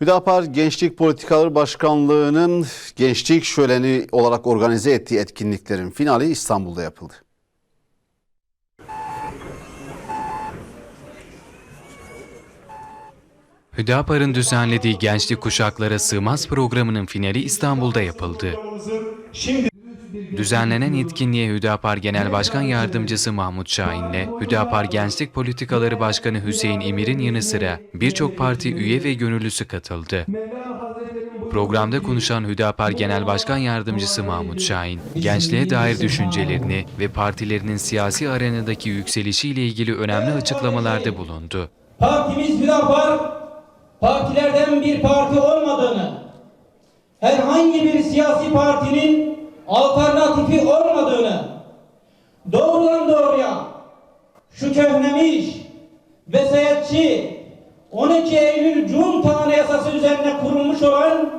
Hüdapar Gençlik Politikaları Başkanlığı'nın gençlik şöleni olarak organize ettiği etkinliklerin finali İstanbul'da yapıldı. Hüdapar'ın düzenlediği Gençlik Kuşaklara Sığmaz programının finali İstanbul'da yapıldı. Düzenlenen etkinliğe Hüdapar Genel Başkan Yardımcısı Mahmut Şahin'le Hüdapar Gençlik Politikaları Başkanı Hüseyin İmir'in yanı sıra birçok parti üye ve gönüllüsü katıldı. Programda konuşan Hüdapar Genel Başkan Yardımcısı Mahmut Şahin, gençliğe dair düşüncelerini ve partilerinin siyasi arenadaki yükselişiyle ilgili önemli açıklamalarda bulundu. Partimiz Hüdapar, partilerden bir parti olmadığını, herhangi bir siyasi partinin alternatifi olmadığını, doğrudan doğruya şu köhnemiş, vesayetçi, 12 Eylül Cumhuriyeti Anayasası üzerine kurulmuş olan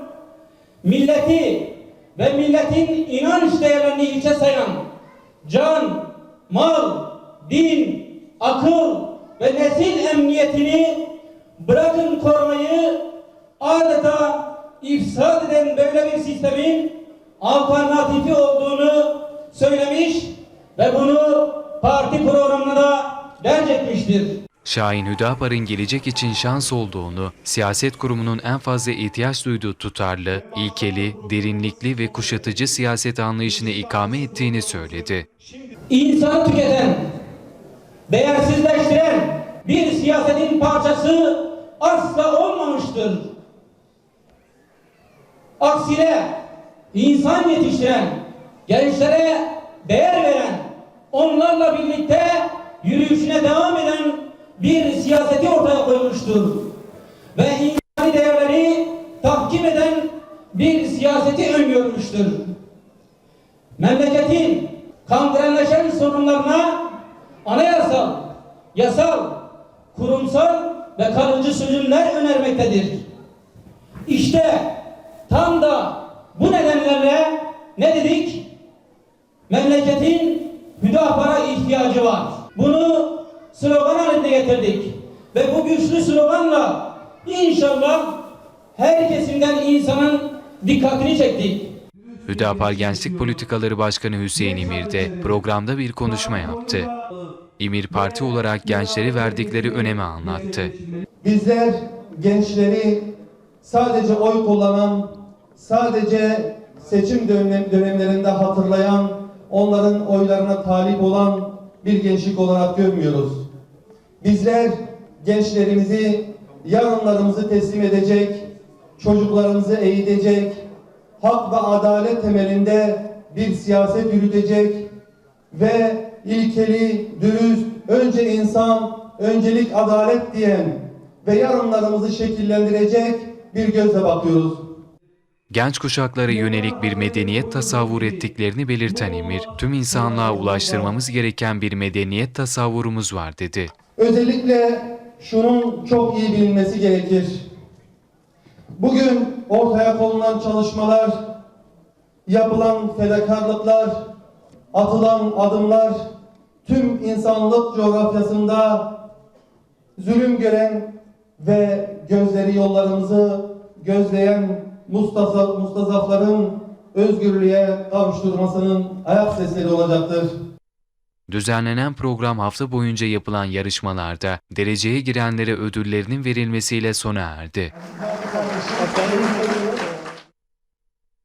milleti ve milletin inanç değerlerini içe sayan can, mal, din, akıl ve nesil emniyetini bırakın korumayı adeta ifsad eden böyle bir sistemin alternatifi olduğunu söylemiş ve bunu parti programına da derc etmiştir. Şahin Hüdapar'ın gelecek için şans olduğunu, siyaset kurumunun en fazla ihtiyaç duyduğu tutarlı, ilkeli, derinlikli ve kuşatıcı siyaset anlayışını ikame ettiğini söyledi. insanı tüketen, değersizleştiren bir siyasetin parçası asla olmamıştır. Aksine insan yetiştiren, gençlere değer veren, onlarla birlikte yürüyüşüne devam eden bir siyaseti ortaya koymuştur. Ve insani değerleri tahkim eden bir siyaseti öngörmüştür memleketin kangrenleşen sorunlarına anayasal, yasal, kurumsal ve kalıcı çözümler önermektedir. İşte tam da bu nedenlerle ne dedik? Memleketin Hüdapar'a ihtiyacı var. Bunu slogan haline getirdik. Ve bu güçlü sloganla inşallah her kesimden insanın dikkatini çektik. Hüdapar Gençlik Politikaları Başkanı Hüseyin İmir de programda bir konuşma yaptı. İmir Parti olarak gençleri verdikleri önemi anlattı. Bizler gençleri sadece oy kullanan, sadece seçim dönem, dönemlerinde hatırlayan, onların oylarına talip olan bir gençlik olarak görmüyoruz. Bizler gençlerimizi, yarınlarımızı teslim edecek, çocuklarımızı eğitecek, hak ve adalet temelinde bir siyaset yürütecek ve ilkeli, dürüst, önce insan, öncelik adalet diyen ve yarınlarımızı şekillendirecek bir gözle bakıyoruz. Genç kuşaklara yönelik bir medeniyet tasavvur ettiklerini belirten İmir, tüm insanlığa ulaştırmamız gereken bir medeniyet tasavvurumuz var dedi. Özellikle şunun çok iyi bilinmesi gerekir. Bugün ortaya konulan çalışmalar, yapılan fedakarlıklar, atılan adımlar tüm insanlık coğrafyasında zulüm gören ve gözleri yollarımızı gözleyen Mustafa, Mustazafların özgürlüğe kavuşturmasının ayak sesleri olacaktır. Düzenlenen program hafta boyunca yapılan yarışmalarda dereceye girenlere ödüllerinin verilmesiyle sona erdi.